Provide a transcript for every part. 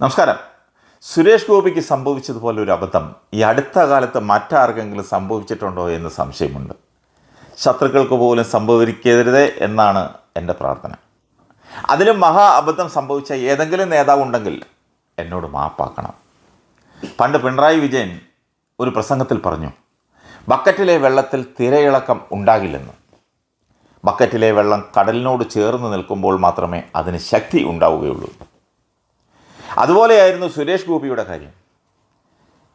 നമസ്കാരം. സുരേഷ് ഗോപിക്ക് സംഭവിച്ചതുപോലെ ഒരു അബദ്ധം ഈ അടുത്ത കാലത്ത് മറ്റാർക്കെങ്കിലും സംഭവിച്ചിട്ടുണ്ടോ എന്ന് സംശയമുണ്ട്. ശത്രുക്കൾക്ക് പോലും സംഭവിക്കരുത് എന്നാണ് എന്റെ പ്രാർത്ഥന. അതിലും മഹാ അബദ്ധം സംഭവിച്ച ഏതെങ്കിലും നേതാവ് ഉണ്ടെങ്കിൽ എന്നോട് മാപ്പാക്കണം. പണ്ട് പിണറായി വിജയൻ ഒരു പ്രസംഗത്തിൽ പറഞ്ഞു ബക്കറ്റിലെ വെള്ളത്തിൽ തിരയിളക്കം ഉണ്ടാകില്ലെന്ന്. ബക്കറ്റിലെ വെള്ളം കടലിനോട് ചേർന്ന് നിൽക്കുമ്പോൾ മാത്രമേ അതിന് ശക്തി ഉണ്ടാവുകയുള്ളൂ. അതുപോലെയായിരുന്നു സുരേഷ് ഗോപിയുടെ കാര്യം.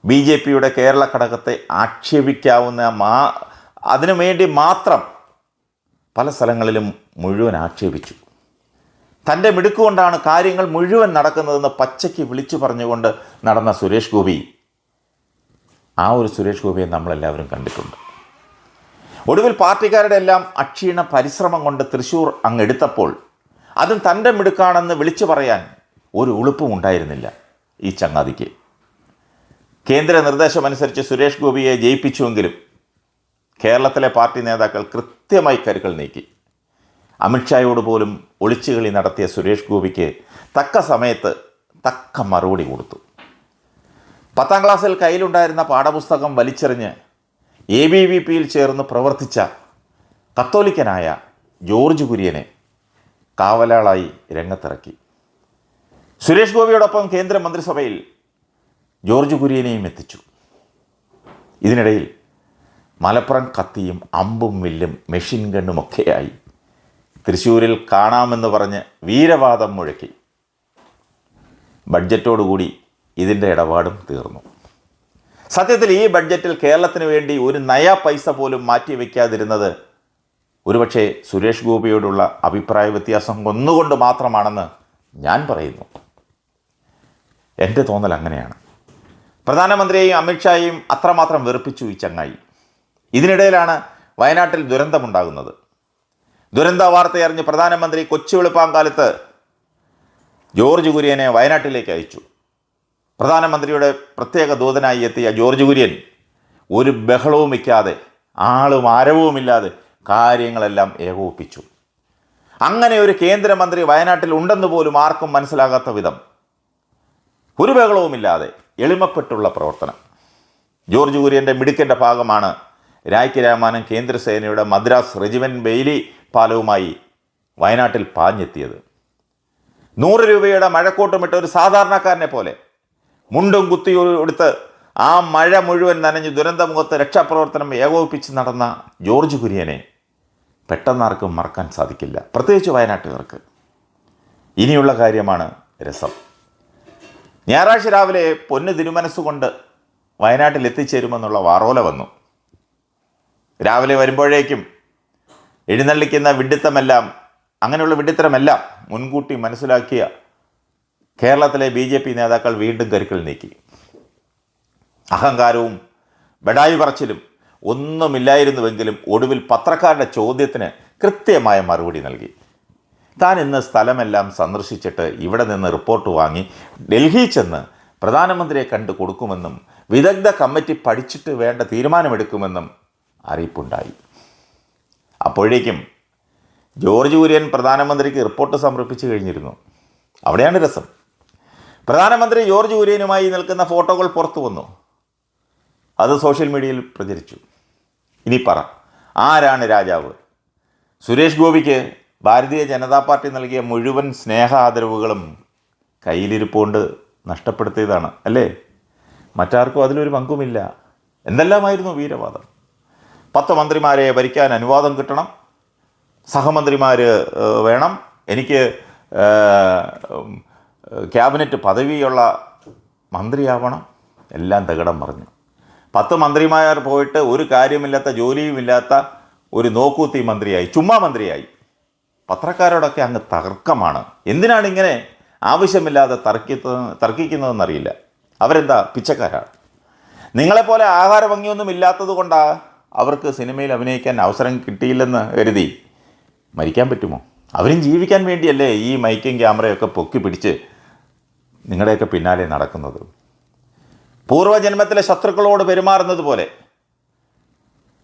ബി ജെ പിയുടെ കേരള ഘടകത്തെ ആക്ഷേപിക്കാവുന്ന മാ അതിനു വേണ്ടി മാത്രം പല സ്ഥലങ്ങളിലും മുഴുവൻ ആക്ഷേപിച്ചു. തന്റെ മിടുക്കുകൊണ്ടാണ് കാര്യങ്ങൾ മുഴുവൻ നടക്കുന്നതെന്ന് പച്ചയ്ക്ക് വിളിച്ചു പറഞ്ഞുകൊണ്ട് നടന്ന സുരേഷ് ഗോപി. ആ ഒരു സുരേഷ് ഗോപിയെ നമ്മളെല്ലാവരും കണ്ടിട്ടുണ്ട്. ഒടുവിൽ പാർട്ടിക്കാരുടെ എല്ലാം അക്ഷീണ പരിശ്രമം കൊണ്ട് തൃശ്ശൂർ അങ്ങെടുത്തപ്പോൾ അതും തന്റെ മിടുക്കാണെന്ന് വിളിച്ചു പറയാൻ ഒരു ഉളുപ്പും ഉണ്ടായിരുന്നില്ല ഈ ചങ്ങാതിക്ക്. കേന്ദ്ര നിർദ്ദേശമനുസരിച്ച് സുരേഷ് ഗോപിയെ ജയിപ്പിച്ചുവെങ്കിലും കേരളത്തിലെ പാർട്ടി നേതാക്കൾ കൃത്യമായി കരുക്കൾ നീക്കി. അമിത്ഷായോട് പോലും ഒളിച്ചുകളി നടത്തിയ സുരേഷ് ഗോപിക്ക് തക്ക സമയത്ത് തക്ക മറുപടി കൊടുത്തു. പത്താം ക്ലാസ്സിൽ കയ്യിലുണ്ടായിരുന്ന പാഠപുസ്തകം വലിച്ചെറിഞ്ഞ് എ ബി വി പിയിൽ ചേർന്ന് പ്രവർത്തിച്ച കത്തോലിക്കനായ ജോർജ് കുര്യനെ കാവലാളായി രംഗത്തിറക്കി. സുരേഷ് ഗോപിയോടൊപ്പം കേന്ദ്ര മന്ത്രിസഭയിൽ ജോർജ് കുര്യനെയും എത്തിച്ചു. ഇതിനിടയിൽ മലപ്പുറം കത്തിയും അമ്പും വില്ലും മെഷീൻ ഗണ്ണുമൊക്കെയായി തൃശ്ശൂരിൽ കാണാമെന്ന് പറഞ്ഞ് വീരവാദം മുഴക്കി. ബഡ്ജറ്റോടുകൂടി ഇതിന്റെ ഇടപാടും തീർന്നു. സത്യത്തിൽ ഈ ബഡ്ജറ്റിൽ കേരളത്തിന് വേണ്ടി ഒരു നയ പൈസ പോലും മാറ്റിവെക്കാതിരുന്നത് ഒരുപക്ഷെ സുരേഷ് ഗോപിയോടുള്ള അഭിപ്രായ വ്യത്യാസം ഒന്നുകൊണ്ട് മാത്രമാണെന്ന് ഞാൻ പറയുന്നു. എന്റെ തോന്നൽ അങ്ങനെയാണ്. പ്രധാനമന്ത്രിയെയും അമിത്ഷായെയും അത്രമാത്രം വെറുപ്പിച്ചു ഈ ചങ്ങായി. ഇതിനിടയിലാണ് വയനാട്ടിൽ ദുരന്തമുണ്ടാകുന്നത്. ദുരന്ത വാർത്തയറിഞ്ഞ് പ്രധാനമന്ത്രി കൊച്ചി വെളുപ്പാങ്കാലത്ത് ജോർജ് കുര്യനെ വയനാട്ടിലേക്ക് അയച്ചു. പ്രധാനമന്ത്രിയുടെ പ്രത്യേക ദൂതനായി എത്തിയ ജോർജ് കുര്യൻ ഒരു ബഹളവും വയ്ക്കാതെ ആളും ആരവുമില്ലാതെ കാര്യങ്ങളെല്ലാം ഏകോപിപ്പിച്ചു. അങ്ങനെ ഒരു കേന്ദ്രമന്ത്രി വയനാട്ടിൽ ഉണ്ടെന്ന് പോലും ആർക്കും മനസ്സിലാകാത്ത വിധം ഒരു ബഹളവുമില്ലാതെ എളിമപ്പെട്ടുള്ള പ്രവർത്തനം. ജോർജ് കുര്യന്റെ മിടുക്കന്റെ ഭാഗമാണ് രായ്ക്ക് രാമാനൻ കേന്ദ്രസേനയുടെ മദ്രാസ് റെജിമെന്റ് ബെയിലി പാലവുമായി വയനാട്ടിൽ പാഞ്ഞെത്തിയത്. നൂറ് രൂപയുടെ മഴക്കോട്ടുമിട്ട ഒരു സാധാരണക്കാരനെ പോലെ മുണ്ടും കുത്തി എടുത്ത് ആ മഴ മുഴുവൻ നനഞ്ഞ് ദുരന്തമുഖത്ത് രക്ഷാപ്രവർത്തനം ഏകോപിപ്പിച്ച് നടന്ന ജോർജ് കുര്യനെ പെട്ടെന്നാർക്കും മറക്കാൻ സാധിക്കില്ല. പ്രത്യേകിച്ച് വയനാട്ടുകാർക്ക്. ഇനിയുള്ള കാര്യമാണ് രസം. ഞായറാഴ്ച രാവിലെ പൊന്ന് തിരുമനസ്സുകൊണ്ട് വയനാട്ടിൽ എത്തിച്ചേരുമെന്നുള്ള വാറോല വന്നു. രാവിലെ വരുമ്പോഴേക്കും എഴുന്നള്ളിക്കുന്ന വിഡിത്തമെല്ലാം അങ്ങനെയുള്ള വിഡിത്തരമെല്ലാം മുൻകൂട്ടി മനസ്സിലാക്കിയ കേരളത്തിലെ ബി ജെ പി നേതാക്കൾ വീണ്ടും കരുക്കൾ നീക്കി. അഹങ്കാരവും ബഡായി പറച്ചിലും ഒന്നുമില്ലായിരുന്നുവെങ്കിലും ഒടുവിൽ പത്രക്കാരുടെ ചോദ്യത്തിന് കൃത്യമായ മറുപടി നൽകി. താൻ ഇന്ന് സ്ഥലമെല്ലാം സന്ദർശിച്ചിട്ട് ഇവിടെ നിന്ന് റിപ്പോർട്ട് വാങ്ങി ഡൽഹി ചെന്ന് പ്രധാനമന്ത്രിയെ കണ്ടു കൊടുക്കുമെന്നും വിദഗ്ധ കമ്മിറ്റി പഠിച്ചിട്ട് വേണ്ട തീരുമാനമെടുക്കുമെന്നും അറിയിപ്പുണ്ടായി. അപ്പോഴേക്കും ജോർജ് കുര്യൻ പ്രധാനമന്ത്രിക്ക് റിപ്പോർട്ട് സമർപ്പിച്ചു കഴിഞ്ഞിരുന്നു. അവിടെയാണ് രസം. പ്രധാനമന്ത്രി ജോർജ് കുര്യനുമായി നിൽക്കുന്ന ഫോട്ടോകൾ പുറത്തു വന്നു. അത് സോഷ്യൽ മീഡിയയിൽ പ്രചരിച്ചു. ഇനി പറ ആരാണ് രാജാവ്? സുരേഷ് ഗോപിക്ക് ഭാരതീയ ജനതാ പാർട്ടി നൽകിയ മുഴുവൻ സ്നേഹ ആദരവുകളും കയ്യിലിരിപ്പുകൊണ്ട് നഷ്ടപ്പെടുത്തിയതാണ് അല്ലേ? മറ്റാർക്കും അതിലൊരു പങ്കുമില്ല. എന്തെല്ലാമായിരുന്നു വീരവാദം? പത്ത് മന്ത്രിമാരെ ഭരിക്കാൻ അനുവാദം കിട്ടണം. സഹമന്ത്രിമാർ വേണം. എനിക്ക് ക്യാബിനറ്റ് പദവിയുള്ള മന്ത്രിയാവണം. എല്ലാം തകിടം പറഞ്ഞു പത്ത് മന്ത്രിമാർ പോയിട്ട് ഒരു കാര്യമില്ലാത്ത ജോലിയുമില്ലാത്ത ഒരു നോക്കൂത്തി മന്ത്രിയായി ചുമ്മാ മന്ത്രിയായി. പത്രക്കാരോടൊക്കെ അങ്ങ് തർക്കമാണ്. എന്തിനാണ് ഇങ്ങനെ ആവശ്യമില്ലാതെ തർക്കിത്ത തർക്കിക്കുന്നതെന്നറിയില്ല. അവരെന്താ? പിച്ചക്കാരാണ്. നിങ്ങളെപ്പോലെ ആഹാര ഭംഗിയൊന്നും ഇല്ലാത്തത് അവർക്ക് സിനിമയിൽ അഭിനയിക്കാൻ അവസരം കിട്ടിയില്ലെന്ന് കരുതി. മരിക്കാൻ പറ്റുമോ? അവരും ജീവിക്കാൻ വേണ്ടിയല്ലേ ഈ മൈക്കും ക്യാമറയൊക്കെ പൊക്കി പിടിച്ച് നിങ്ങളുടെയൊക്കെ പിന്നാലെ നടക്കുന്നത്. പൂർവജന്മത്തിലെ ശത്രുക്കളോട് പെരുമാറുന്നത് പോലെ.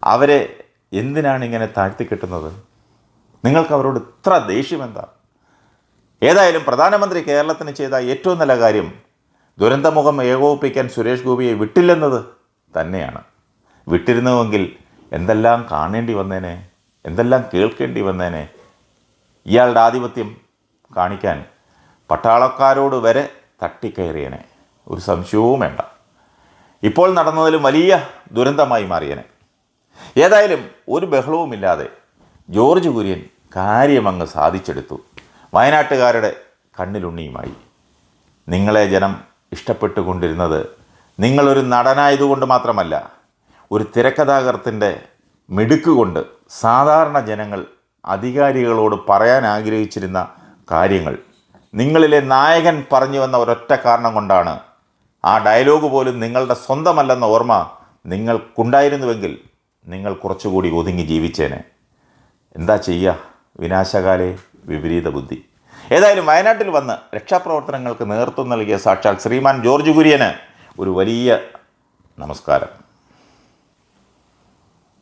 അവരെ എന്തിനാണ് ഇങ്ങനെ താഴ്ത്തിക്കെട്ടുന്നത് നിങ്ങൾക്ക് അവരോട് ഇത്ര ദേഷ്യം എന്താ ഏതായാലും പ്രധാനമന്ത്രി കേരളത്തിന് ചെയ്ത ഏറ്റവും നല്ല കാര്യം ദുരന്തമുഖം ഏകോപിപ്പിക്കാൻ സുരേഷ് ഗോപിയെ വിട്ടില്ലെന്നത് തന്നെയാണ്. വിട്ടിരുന്നുവെങ്കിൽ എന്തെല്ലാം കാണേണ്ടി വന്നേനെ എന്തെല്ലാം കേൾക്കേണ്ടി വന്നേനെ ഇയാളുടെ ആധിപത്യം കാണിക്കാൻ പട്ടാളക്കാരോട് വരെ തട്ടിക്കയറിയനെ. ഒരു സംശയവും വേണ്ട. ഇപ്പോൾ നടന്നതിലും വലിയ ദുരന്തമായി മാറിയനെ. ഏതായാലും ഒരു ബഹളവുമില്ലാതെ ജോർജ് കുര്യൻ കാര്യമങ്ങ് സാധിച്ചെടുത്തു. വയനാട്ടുകാരുടെ കണ്ണിലുണ്ണിയുമായി. നിങ്ങളെ ജനം ഇഷ്ടപ്പെട്ടുകൊണ്ടിരുന്നത് നിങ്ങളൊരു നടനായതുകൊണ്ട് മാത്രമല്ല ഒരു തിരക്കഥാകൃത്തിന്റെ മിടുക്കുകൊണ്ട് സാധാരണ ജനങ്ങൾ അധികാരികളോട് പറയാൻ ആഗ്രഹിച്ചിരുന്ന കാര്യങ്ങൾ. നിങ്ങളിലെ നായകൻ പറഞ്ഞു വന്ന ഒരൊറ്റ കാരണം കൊണ്ടാണ് ആ ഡയലോഗ് പോലും നിങ്ങളുടെ സ്വന്തമല്ലെന്ന ഓർമ്മ നിങ്ങൾക്കുണ്ടായിരുന്നുവെങ്കിൽ നിങ്ങൾ കുറച്ചുകൂടി ഒതുങ്ങി ജീവിച്ചേനെ. എന്താ ചെയ്യുക വിനാശകാലേ വിപരീത ബുദ്ധി. ഏതായാലും വയനാട്ടിൽ വന്ന് രക്ഷാപ്രവർത്തനങ്ങൾക്ക് നേതൃത്വം നൽകിയ സാക്ഷാൽ ശ്രീമാൻ ജോർജ് കുര്യന് ഒരു വലിയ നമസ്കാരം.